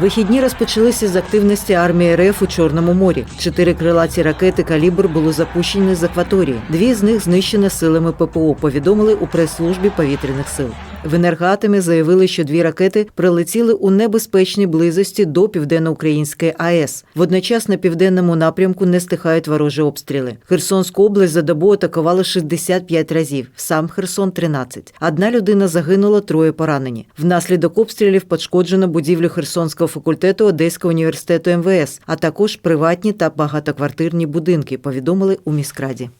Вихідні розпочалися з активності армії РФ у Чорному морі. Чотири крилаті ракети калібр були запущені з акваторії. Дві з них знищені силами ППО. Повідомили у прес-службі повітряних сил. В енергоатомі заявили, що дві ракети прилетіли у небезпечній близості до південноукраїнської АЕС. Водночас на південному напрямку не стихають ворожі обстріли. Херсонську область за добу атакували 65 разів. Сам Херсон 13. Одна людина загинула, троє поранені. Внаслідок обстрілів пошкоджено будівлю Херсонського факультету Одеського університету МВС, а також приватні та багатоквартирні будинки. Повідомили у міськраді.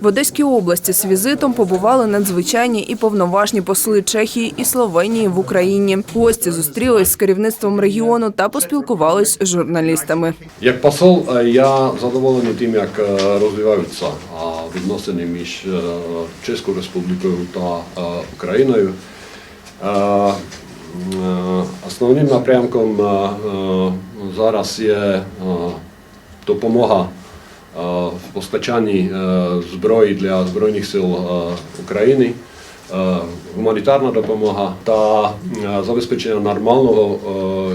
В Одеській області з візитом побували надзвичайні і повноважні посли Чехії і Словенії в Україні. Гості зустрілись з керівництвом регіону та поспілкувались з журналістами. Як посол, е, я задоволений тим, як е, розвиваються е, відносини між Чеською Республікою та Україною. Е, Основним напрямком е, е, зараз є допомога в постачанні зброї для Збройних сил України, гуманітарна допомога та забезпечення нормального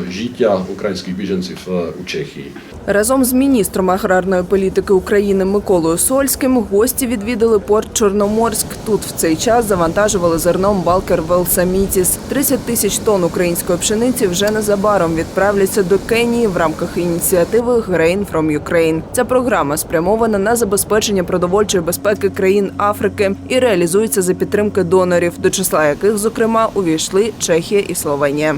життя українських біженців у Чехії. Разом з міністром аграрної політики України Миколою Сольським гості відвідали порт Чорноморськ. Тут в цей час завантажували зерном балкер Велсамітіс. 30 тисяч тонн української пшениці вже незабаром відправляться до Кенії в рамках ініціативи Grain from Ukraine. Ця програма спрямована на забезпечення продовольчої безпеки країн Африки і реалізується за підтримки донорів, до числа яких, зокрема, увійшли Чехія і Словенія.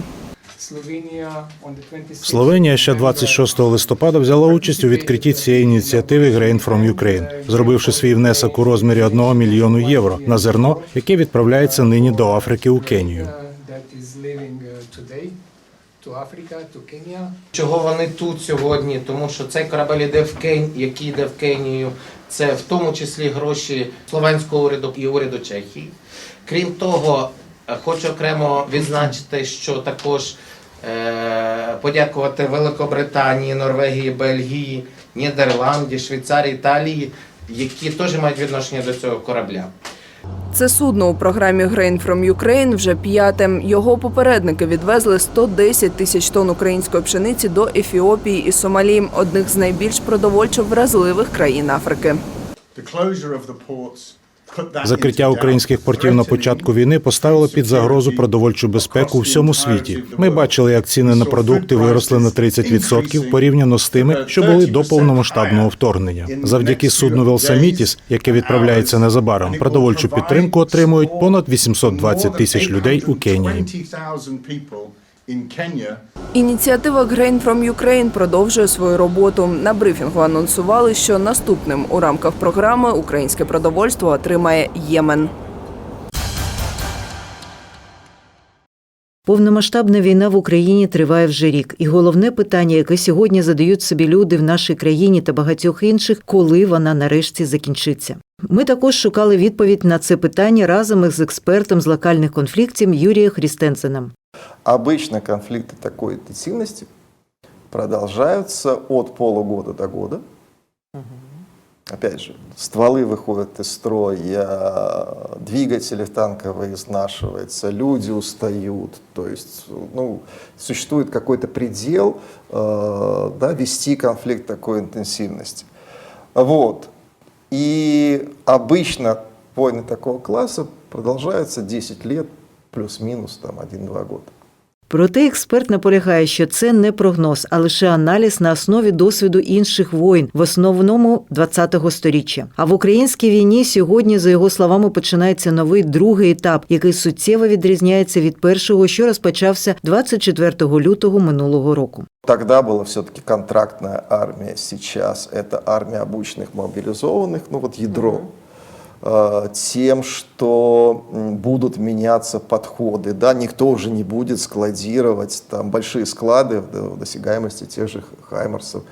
Словенія ще 26 листопада взяла участь у відкритті цієї ініціативи Grain from Ukraine, зробивши свій внесок у розмірі 1 мільйону євро на зерно, яке відправляється нині до Африки у Кенію. Чого вони тут сьогодні? Тому що цей корабель іде в Кен, який йде в Кенію. Це в тому числі гроші словенського уряду і уряду Чехії. Крім того, хочу окремо відзначити, що також е, подякувати Великобританії, Норвегії, Бельгії, Нідерланді, Швейцарії, Італії, які теж мають відношення до цього корабля. Це судно у програмі Grain from Ukraine вже п'яте. Його попередники відвезли 110 тисяч тонн української пшениці до Ефіопії і Сомалі, одних з найбільш продовольчо вразливих країн Африки. Закриття українських портів на початку війни поставило під загрозу продовольчу безпеку у всьому світі. Ми бачили, як ціни на продукти виросли на 30% порівняно з тими, що були до повномасштабного вторгнення. Завдяки судну Велсамітіс, яке відправляється незабаром, продовольчу підтримку отримують понад 820 тисяч людей у Кенії. Ініціатива Grain from Ukraine продовжує свою роботу. На брифінгу анонсували, що наступним у рамках програми українське продовольство отримає Ємен. Повномасштабна війна в Україні триває вже рік, і головне питання, яке сьогодні задають собі люди в нашій країні та багатьох інших, коли вона нарешті закінчиться. Ми також шукали відповідь на це питання разом із експертом з локальних конфліктів Юрієм Хрістенсеном. Обычно конфликты такой интенсивности продолжаются от полугода до года. Опять же, стволы выходят из строя, двигатели танковые изнашиваются, люди устают. То есть ну, существует какой-то предел э, да, вести конфликт такой интенсивности. Вот. И обычно войны такого класса продолжаются 10 лет, плюс-минус там 1-2 года. Проте експерт наполягає, що це не прогноз, а лише аналіз на основі досвіду інших воїн, в основному 20-го сторіччя. А в українській війні сьогодні, за його словами, починається новий другий етап, який суттєво відрізняється від першого, що розпочався 24 лютого минулого року. Тогда была все-таки контрактная армия, сейчас это армия обученных, мобилизованных, ну вот ядро. Э, Тем, что будут меняться подходы, да, никто уже не будет складировать там большие склады в досягаемости тех же Хаймерсов.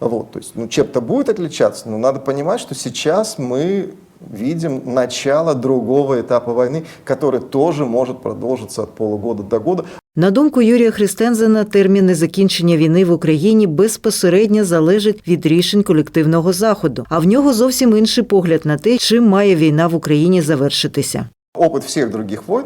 Вот, то есть, ну, чем-то будет отличаться, но надо понимать, что сейчас мы видим начало другого этапа войны, который тоже может продолжиться от полугода до года. На думку Юрія Христензена, терміни закінчення війни в Україні безпосередньо залежать від рішень колективного заходу, а в нього зовсім інший погляд на те, чим має війна в Україні завершитися. Опит всіх других войн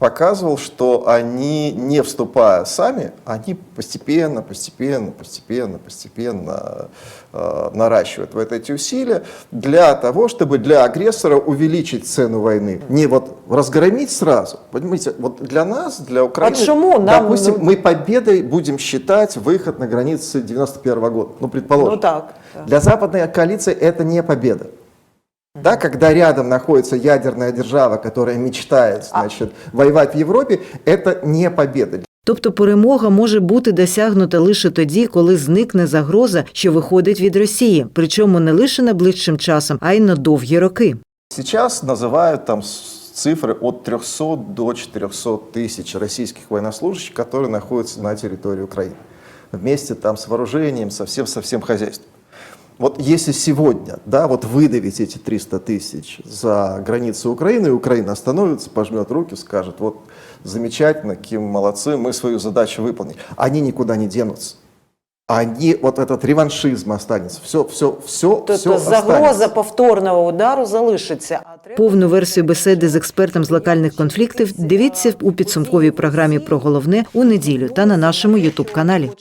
показывал, что они, не вступая сами, они постепенно, постепенно, постепенно, постепенно э, наращивают вот эти усилия для того, чтобы для агрессора увеличить цену войны. Не вот разгромить сразу. Понимаете, вот для нас, для Украины, чему нам, допустим, ну- мы победой будем считать выход на границы 91 года. Ну, предположим. Ну так. так. Для западной коалиции это не победа. Да, когда рядом находится ядерная держава, которая мечтает значит, воевать в Европе, это не победа. Тобто перемога може бути досягнута лише тоді, коли зникне загроза, що виходить від Росії, причому не лише найближчим часом, а й на довгі роки. Сейчас называют там с- цифры от 300 до 400 тысяч российских военнослужащих, которые находятся на территории Украины. Вместе там с вооружением, со всем, со всем хозяйством. Вот если сегодня, да, вот выдавить эти 300 тысяч за границы Украины, и Украина остановится, пожмет руки, скажет, вот замечательно, Ким, молодцы, мы свою задачу выполнили. Они никуда не денутся. Они, вот этот реваншизм останется. Все, все, все, Тобто все загроза повторного удару залишиться. А треба- Повну версію бесіди з експертом з локальних конфліктів дивіться у підсумковій програмі про головне у неділю та на нашому Ютуб каналі.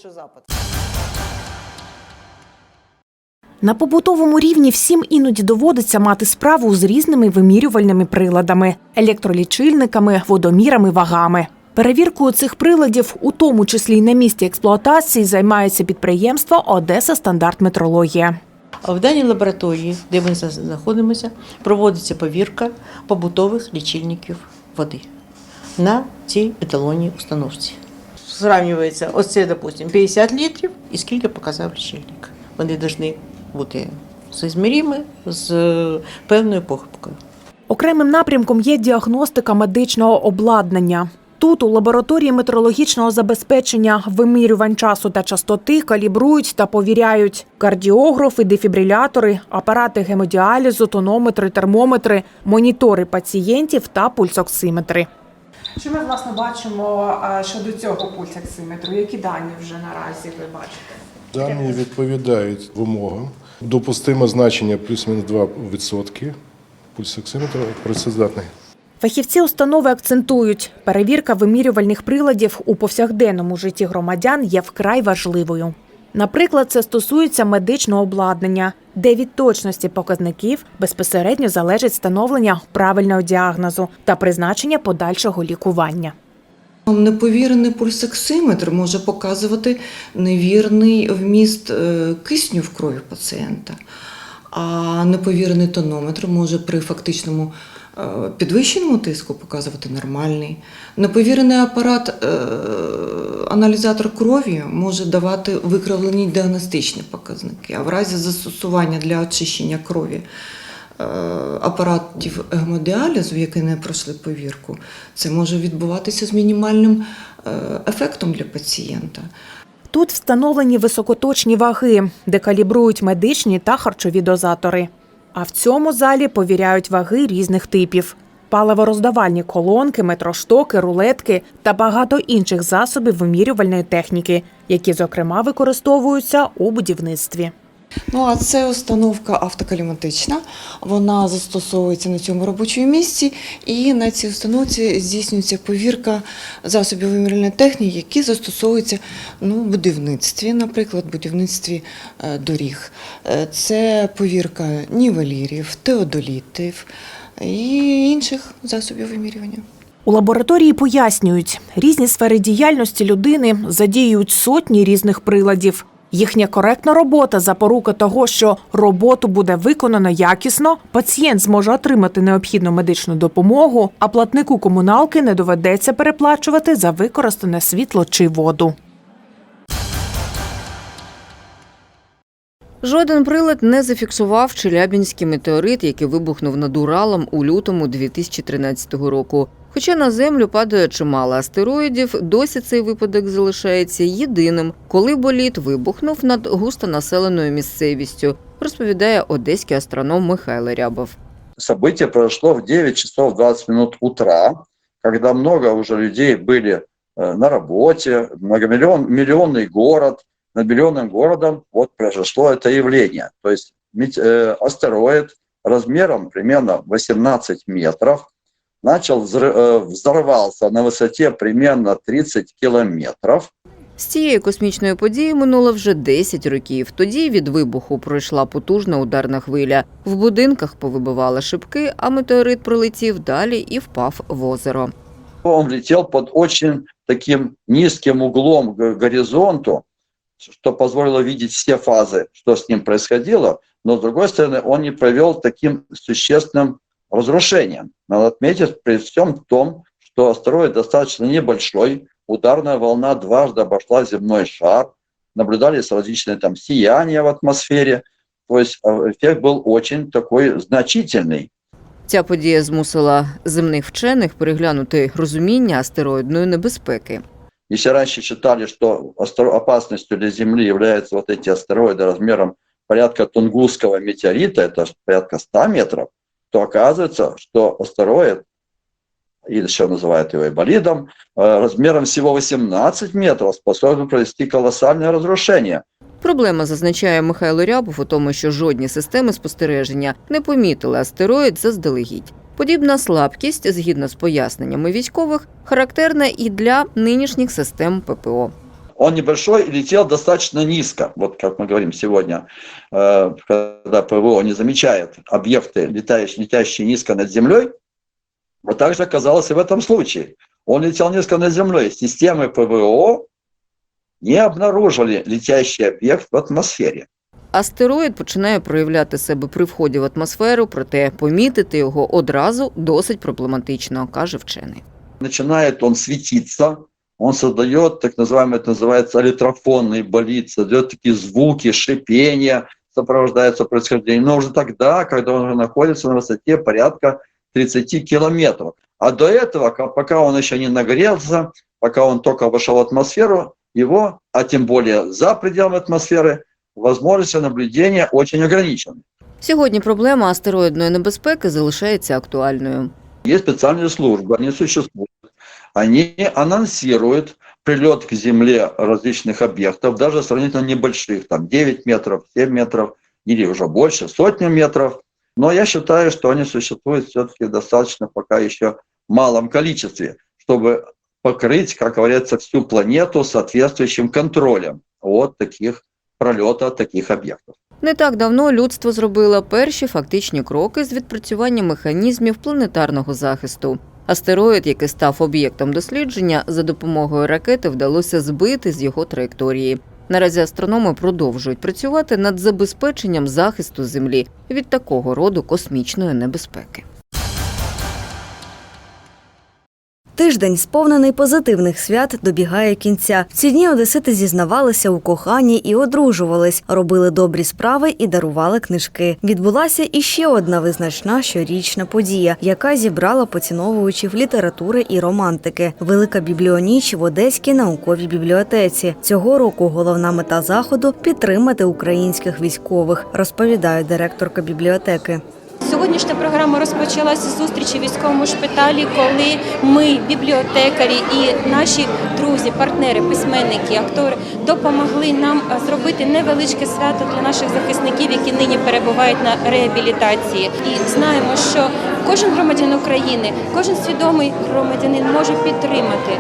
На побутовому рівні всім іноді доводиться мати справу з різними вимірювальними приладами, електролічильниками, водомірами, вагами. Перевіркою цих приладів, у тому числі й на місці експлуатації, займається підприємство Одеса Стандарт Метрологія. В даній лабораторії, де ми зна- знаходимося, проводиться повірка побутових лічильників води на цій еталонній установці. Зрівнюється ось це, допустимо, 50 літрів і скільки показав лічильник. Вони повинні бути соізмірімі з е, певною похибкою. Окремим напрямком є діагностика медичного обладнання. Тут у лабораторії метрологічного забезпечення вимірювань часу та частоти калібрують та повіряють кардіографи, дефібрилятори, апарати гемодіалізу, тонометри, термометри, монітори пацієнтів та пульсоксиметри. Що ми власне бачимо щодо цього пульсоксиметру? Які дані вже наразі ви бачите? Дані відповідають вимогам. Допустиме значення плюс-мінус 2% пульсоксиметра працездатний. Фахівці установи акцентують, перевірка вимірювальних приладів у повсякденному житті громадян є вкрай важливою. Наприклад, це стосується медичного обладнання, де від точності показників безпосередньо залежить встановлення правильного діагнозу та призначення подальшого лікування. Неповірений пульсоксиметр може показувати невірний вміст е, кисню в крові пацієнта, а неповірений тонометр може при фактичному е, підвищеному тиску показувати нормальний. Неповірений апарат е, аналізатор крові може давати викривлені діагностичні показники, а в разі застосування для очищення крові апаратів гемодіалізу, які не пройшли повірку, це може відбуватися з мінімальним е, ефектом для пацієнта. Тут встановлені високоточні ваги, де калібрують медичні та харчові дозатори. А в цьому залі повіряють ваги різних типів: паливороздавальні колонки, метроштоки, рулетки та багато інших засобів вимірювальної техніки, які, зокрема, використовуються у будівництві. Ну а це установка автокаліматична. Вона застосовується на цьому робочому місці, і на цій установці здійснюється повірка засобів вимірювальної техніки, які застосовуються ну, в будівництві, наприклад, в будівництві е, доріг. Е, Це повірка нівелірів, теодолітів і інших засобів вимірювання. У лабораторії пояснюють, різні сфери діяльності людини задіюють сотні різних приладів. Їхня коректна робота запорука того, що роботу буде виконано якісно, пацієнт зможе отримати необхідну медичну допомогу, а платнику комуналки не доведеться переплачувати за використане світло чи воду. Жоден прилад не зафіксував Челябінський метеорит, який вибухнув над Уралом у лютому 2013 року. Хоча на землю падає чимало астероїдів, досі цей випадок залишається єдиним, коли боліт вибухнув над густонаселеною місцевістю, розповідає одеський астроном Михайло Рябов. Событие произошло в 9 часов 20 минут утра, когда много уже людей были э, на работе, многомиллион, миллионный город, над миллионным городом вот произошло это явление. То есть мет- э, астероид размером примерно 18 метров начал взры- э, взорвался на высоте примерно 30 километров. З цієї космічної події минуло вже 10 років. Тоді від вибуху пройшла потужна ударна хвиля. В будинках повибивала шибки, а метеорит пролетів далі і впав в озеро. Он летел под очень таким низким углом к горизонту, что позволило видеть все фазы, что с ним происходило, но с другой стороны он не провел таким существенным разрушением. Надо отметить при всем том, что астероид достаточно небольшой, ударная волна дважды обошла земной шар, наблюдались различные там сияния в атмосфере, то есть э, эффект был очень такой значительный. Ця подія змусила земних вчених переглянути розуміння астероїдної небезпеки. Если раньше считали, что астро- опасностью для Земли являются вот эти астероиды размером порядка Тунгусского метеорита, это ж порядка 100 метров, то оказывается, что астероид, или еще называют его и болидом, э, размером всего 18 метров способен провести колоссальное разрушение. Проблема, зазначає Михайло Рябов, у тому, що жодні системи спостереження не помітили астероїд заздалегідь. Подібна слабкість, згідно з поясненнями військових, характерна і для нинішніх систем ППО. Он небольшой и летел достаточно низко. Вот как мы говорим сегодня, э, когда ПВО не замечает объекты, летающие, летящие низко над землей, вот так же оказалось и в этом случае. Он летел низко над землей. Системы ПВО не обнаружили летящий объект в атмосфере. Астероїд починає проявляти себе при вході в атмосферу, проте помітити його одразу досить проблематично, каже вчений. Начинает он светиться, он создает, так называемый, это называется аллитрофонный болид, создает такие звуки, шипения, сопровождается происхождением. Но уже тогда, когда он уже находится на высоте порядка 30 километров. А до этого, ка- пока он еще не нагрелся, пока он только вошел в атмосферу, его, а тем более за пределами атмосферы, возможности наблюдения очень ограничены. Сьогодні проблема астероїдної небезпеки залишається актуальною. Есть специальные службы, они существуют. Они анонсируют прилет к Земле различных объектов, даже сравнительно небольших, там 9 метров, 7 метров или уже больше, сотню метров. Но я считаю, что они существуют все-таки в достаточно пока еще малом количестве, чтобы покрыть, как говорится, всю планету соответствующим контролем от таких пролета таких объектов. Не так давно людство зробило перші фактичні кроки з відпрацювання механізмів планетарного захисту. Астероїд, який став об'єктом дослідження, за допомогою ракети вдалося збити з його траєкторії. Наразі астрономи продовжують працювати над забезпеченням захисту Землі від такого роду космічної небезпеки. Тиждень, сповнений позитивних свят, добігає кінця. В ці дні одесити зізнавалися у коханні і одружувались, робили добрі справи і дарували книжки. Відбулася іще одна визначна щорічна подія, яка зібрала поціновувачів літератури і романтики. Велика бібліоніч в Одеській науковій бібліотеці. Цього року головна мета заходу підтримати українських військових, розповідає директорка бібліотеки. Сьогоднішня програма розпочалася з зустрічі в військовому шпиталі, коли ми, бібліотекарі і наші друзі, партнери, письменники, актори допомогли нам зробити невеличке свято для наших захисників, які нині перебувають на реабілітації. І знаємо, що кожен громадянин України, кожен свідомий громадянин може підтримати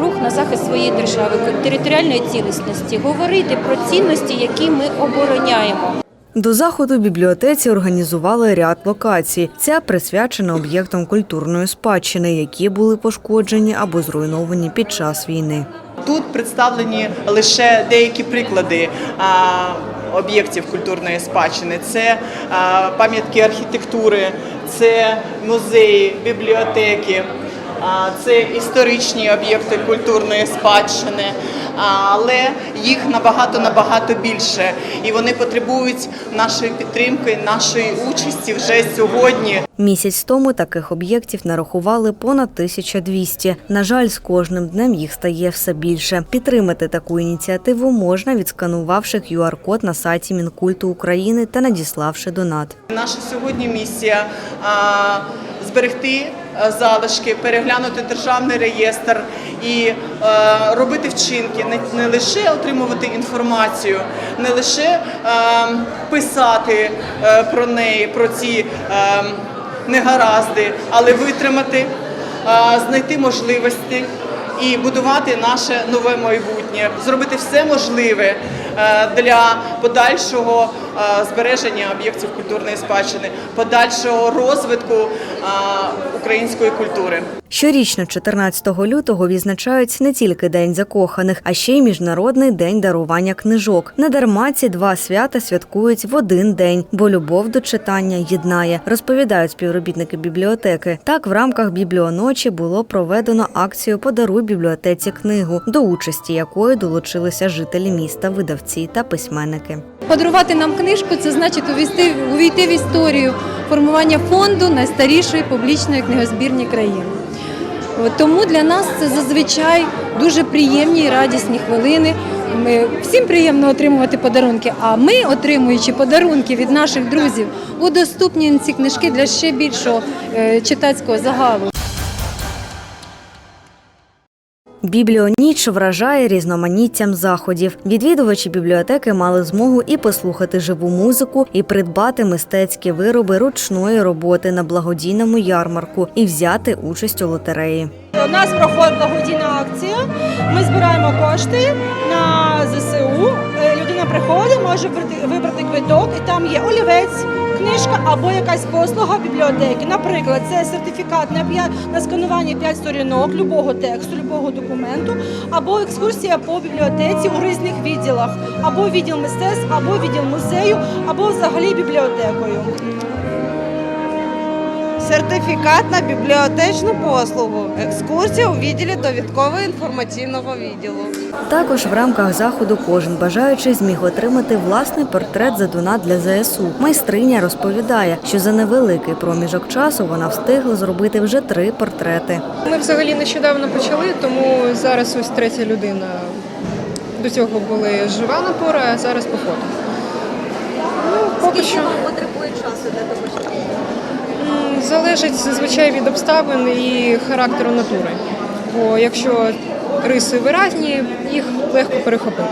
рух на захист своєї держави, територіальної цілісності, говорити про цінності, які ми обороняємо. До заходу бібліотеці організували ряд локацій. Ця присвячена об'єктам культурної спадщини, які були пошкоджені або зруйновані під час війни. Тут представлені лише деякі приклади об'єктів культурної спадщини. Це пам'ятки архітектури, це музеї, бібліотеки, це історичні об'єкти культурної спадщини, але їх набагато набагато більше, і вони потребують нашої підтримки, нашої участі вже сьогодні. Місяць тому таких об'єктів нарахували понад 1200. На жаль, з кожним днем їх стає все більше. Підтримати таку ініціативу можна, відсканувавши QR-код на сайті Мінкульту України та надіславши донат. Наша сьогодні місія зберегти залишки, переглянути державний реєстр і е, робити вчинки, не, лише отримувати інформацію, не лише е, писати е, про неї, про ці. е, негаразди, але витримати, знайти можливості і будувати наше нове майбутнє, зробити все можливе е, для подальшого е, збереження об'єктів культурної спадщини, подальшого розвитку е, української культури. Щорічно, 14 лютого, відзначають не тільки День закоханих, а ще й Міжнародний день дарування книжок. Недарма ці два свята святкують в один день, бо любов до читання єднає, розповідають співробітники бібліотеки. Так, в рамках бібліоночі було проведено акцію Подаруй бібліотеці книгу, до участі якої долучилися жителі міста, видавці та письменники. Подарувати нам книжку це значить увійти, увійти в історію формування фонду найстарішої публічної книгозбірні країни. Тому для нас це зазвичай дуже приємні і радісні хвилини. Ми всім приємно отримувати подарунки. А ми, отримуючи подарунки від наших друзів, удоступнюємо ці книжки для ще більшого е, читацького загалу. Бібліоніч вражає різноманіттям заходів. Відвідувачі бібліотеки мали змогу і послухати живу музику, і придбати мистецькі вироби ручної роботи на благодійному ярмарку і взяти участь у лотереї. У нас проходить благодійна акція. Ми збираємо кошти на ЗСУ. Е, Людина приходить, може вибрати- квиток, і там є олівець, книжка або якась послуга бібліотеки. Наприклад, це сертифікат на сканування 5 сторінок любого тексту, любого документу, або екскурсія по бібліотеці у різних відділах, або відділ мистецтв, або відділ музею, або взагалі бібліотекою. Сертифікат на бібліотечну послугу. Екскурсія у відділі довідково-інформаційного відділу. Також в рамках заходу кожен бажаючий зміг отримати власний портрет за донат для ЗСУ. Майстриня розповідає, що за невеликий проміжок часу вона встигла зробити вже три портрети. Ми взагалі нещодавно почали, тому зараз ось третя людина. До цього були жива напора, а зараз по фото. Ну, поки що потребує часу для того, щоб залежить зазвичай від обставин і характеру натури. Бо якщо риси виразні, їх легко перехопити.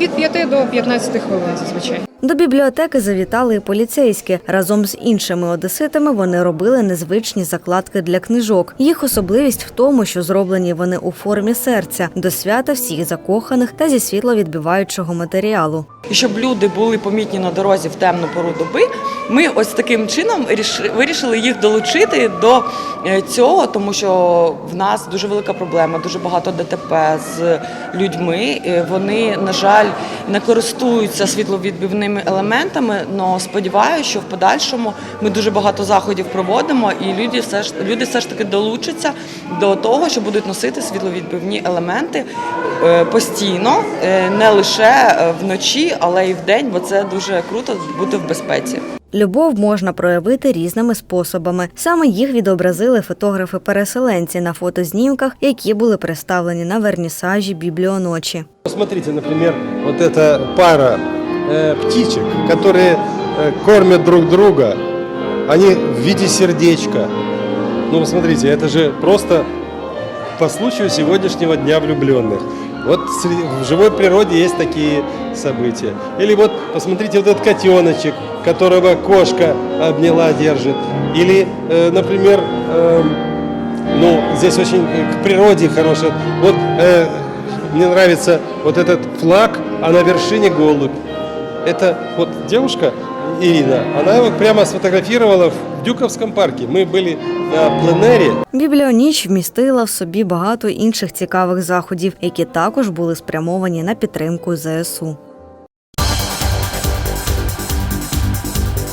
Від 5 до 15 хвилин зазвичай. До бібліотеки завітали і поліцейські. Разом з іншими одеситами вони робили незвичні закладки для книжок. Їх особливість в тому, що зроблені вони у формі серця до свята всіх закоханих та зі світловідбиваючого матеріалу. І щоб люди були помітні на дорозі в темну пору доби, ми ось таким чином ріш- вирішили їх долучити до е, цього, тому що в нас дуже велика проблема, дуже багато ДТП з людьми. Е, Вони, на жаль, не користуються світловідбивними елементами. але сподіваюся, що в подальшому ми дуже багато заходів проводимо, і люди все ж люди все ж таки долучаться до того, що будуть носити світловідбивні елементи е, постійно, е, не лише е, вночі, але й вдень, бо це дуже круто бути в безпеці. Любов можна проявити різними способами. Саме їх відобразили фотографи-переселенці на фотознімках, які були представлені на вернісажі бібліоночі. Посмотрите, например, вот эта пара э, птичек, которые э, кормят друг друга, они в виде сердечка. Ну, посмотрите, это же просто по случаю сегодняшнего Дня влюбленных. Вот в живой природе есть такие события. Или вот, посмотрите, вот этот котеночек, которого кошка обняла, держит. Или, э, например, эм, ну, здесь очень э, к природе хорошая. Вот э, мне нравится вот этот флаг, а на вершине голубь. Это вот девушка Ирина, она его прямо сфотографировала в Дюковском парку ми були на пленері. Бібліоніч вмістила в собі багато інших цікавих заходів, які також були спрямовані на підтримку ЗСУ.